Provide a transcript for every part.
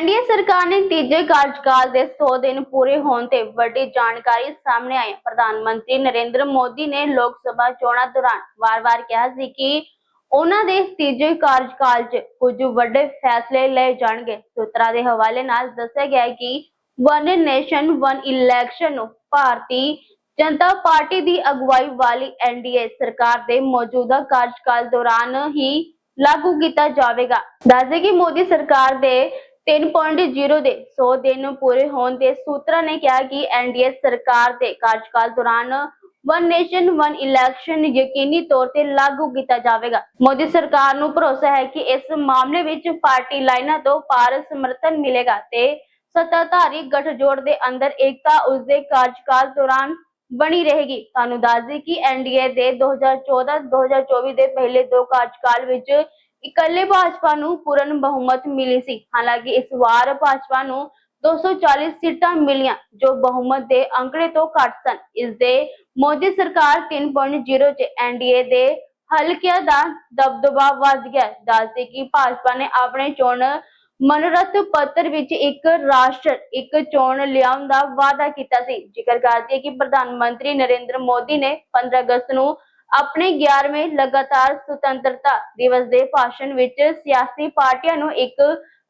NDA ਸਰਕਾਰ ਨੇ ਤੀਜੇ ਕਾਰਜਕਾਲ ਦੇ 100 ਦਿਨ ਪੂਰੇ ਹੋਣ ਤੇ ਵੱਡੀ ਜਾਣਕਾਰੀ ਸਾਹਮਣੇ ਆਈ। ਪ੍ਰਧਾਨ ਮੰਤਰੀ ਨਰਿੰਦਰ ਮੋਦੀ ਨੇ ਲੋਕ ਸਭਾ ਚੋਣਾਂ ਦੌਰਾਨ ਵਾਰ-ਵਾਰ ਕਿਹਾ ਸੀ ਕਿ ਉਹਨਾਂ ਦੇ ਤੀਜੇ ਕਾਰਜਕਾਲ 'ਚ ਕੁਝ ਵੱਡੇ ਫੈਸਲੇ ਲਏ ਜਾਣਗੇ। ਸੂਤਰਾਂ ਦੇ ਹਵਾਲੇ ਨਾਲ ਦੱਸਿਆ ਗਿਆ ਕਿ ਵਨ ਨੇਸ਼ਨ, ਵਨ ਇਲੈਕਸ਼ਨ ਨੂੰ ਭਾਰਤੀ ਜਨਤਾ ਪਾਰਟੀ ਦੀ ਅਗਵਾਈ ਵਾਲੀ ਐਨਡੀਏ ਸਰਕਾਰ ਦੇ ਮੌਜੂਦਾ ਕਾਰਜਕਾਲ ਦੌਰਾਨ ਹੀ ਲਾਗੂ ਕੀਤਾ ਜਾਵੇਗਾ। ਦੱਸਦੇ ਕਿ ਮੋਦੀ ਸਰਕਾਰ ਦੇ 3.0 ਦੇ 100 ਦਿਨ ਪੂਰੇ ਹੋਣ ਦੇ ਸੂਤਰਾਂ ਨੇ ਕਿਹਾ ਕਿ ਐਨਡੀਏ ਸਰਕਾਰ ਦੇ ਕਾਰਜਕਾਲ ਦੌਰਾਨ ਵਨ ਨੇਸ਼ਨ ਵਨ ਇਲੈਕਸ਼ਨ ਯਕੀਨੀ ਤੌਰ ਤੇ ਲਾਗੂ ਕੀਤਾ ਜਾਵੇਗਾ। ਮੋਦੀ ਸਰਕਾਰ ਨੂੰ ਭਰੋਸਾ ਹੈ ਕਿ ਇਸ ਮਾਮਲੇ ਵਿੱਚ ਪਾਰਟੀ ਲਾਈਨਾਂ ਤੋਂ ਪਾਰ ਸਮਰਥਨ ਮਿਲੇਗਾ ਤੇ ਸੱਤਾਧਾਰੀ ਗੱਠਜੋੜ ਦੇ ਅੰਦਰ ਏਕਤਾ ਉਸ ਦੇ ਕਾਰਜਕਾਲ ਦੌਰਾਨ ਬਣੀ ਰਹੇਗੀ। ਤੁਹਾਨੂੰ ਦੱਸ ਦਈਏ ਕਿ ਐਨਡੀਏ ਦੇ 2014-2024 ਦੇ ਪਹਿਲੇ ਦੋ ਕਾਰਜਕਾਲ ਵਿੱਚ ਇਕੱਲੇ ਭਾਜਪਾ ਨੂੰ ਪੂਰਨ ਬਹੁਮਤ ਮਿਲੀ ਸੀ। ਹਾਲਾਂਕਿ ਇਸ ਵਾਰ ਭਾਜਪਾ ਨੂੰ 240 ਸੀਟਾਂ ਮਿਲੀਆਂ, ਜੋ ਬਹੁਮਤ ਦੇ ਅੰਕੜੇ ਤੋਂ ਘੱਟ ਸਨ। ਇਸ ਦੇ ਮੋਦੀ ਸਰਕਾਰ 3.0 ਚ ਐਨਡੀਏ ਦੇ ਹਲਕਿਆਂ ਦਾ ਦਬਦਬਾ ਵੱਧ ਗਿਆ ਹੈ। ਦੱਸਦੇ ਕਿ ਭਾਜਪਾ ਨੇ ਆਪਣੇ ਚੋਣ ਮਨੋਰਥ ਪੱਤਰ ਵਿੱਚ ਇੱਕ ਰਾਸ਼ਟਰ, ਇੱਕ ਚੋਣ ਲਿਆਉਣ ਦਾ ਵਾਅਦਾ ਕੀਤਾ ਸੀ। ਜ਼ਿਕਰ ਕਰਦੇ ਕਿ ਪ੍ਰਧਾਨ ਮੰਤਰੀ ਨਰਿੰਦਰ ਮੋਦੀ ਨੇ 15 ਅਗਸਤ ਨੂੰ ਆਪਣੇ 11ਵੇਂ ਲਗਾਤਾਰ ਸੁਤੰਤਰਤਾ ਦਿਵਸ ਦੇ ਭਾਸ਼ਣ ਵਿੱਚ ਸਿਆਸੀ ਪਾਰਟੀਆਂ ਨੂੰ ਇੱਕ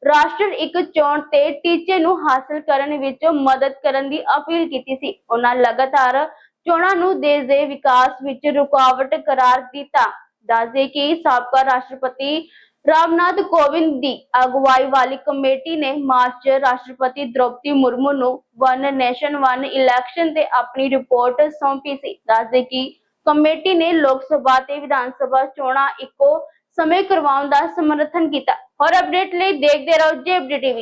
ਰਾਸ਼ਟਰ ਇੱਕ ਚੋਣ ਤੇ ਟੀਚੇ ਨੂੰ ਹਾਸਲ ਕਰਨ ਵਿੱਚ ਮਦਦ ਕਰਨ ਦੀ ਅਪੀਲ ਕੀਤੀ ਸੀ। ਉਹਨਾਂ ਲਗਾਤਾਰ ਚੋਣਾਂ ਨੂੰ ਦੇਸ਼ ਦੇ ਵਿਕਾਸ ਵਿੱਚ ਰੁਕਾਵਟ ਕਰਾਰ ਦਿੱਤਾ। ਦੱਸਦੇ ਕਿ ਸਾਬਕਾ ਰਾਸ਼ਟਰਪਤੀ ਰਾਮਨਾਥ ਕੋਵਿੰਦ ਦੀ ਅਗਵਾਈ ਵਾਲੀ ਕਮੇਟੀ ਨੇ ਮਾਰਚ ਰਾਸ਼ਟਰਪਤੀ ਦ੍ਰੋਪਦੀ ਮੁਰਮੂ ਨੂੰ ਵਨ ਨੈਸ਼ਨ ਵਨ ਇਲੈਕਸ਼ਨ ਤੇ ਆਪਣੀ ਰਿਪੋਰਟ ਸੌਂਪੀ ਸੀ। ਦੱਸਦੇ ਕਿ ਕਮੇਟੀ ਨੇ ਲੋਕ ਸਭਾ ਤੇ ਵਿਧਾਨ ਸਭਾ ਚੋਣਾਂ ਇੱਕੋ ਸਮੇਂ ਕਰਵਾਉਣ ਦਾ ਸਮਰਥਨ ਕੀਤਾ। ਹੋਰ ਅਪਡੇਟ ਲਈ ਦੇਖਦੇ ਰਹੋ ਜੇਬਡੀ ਟੀਵੀ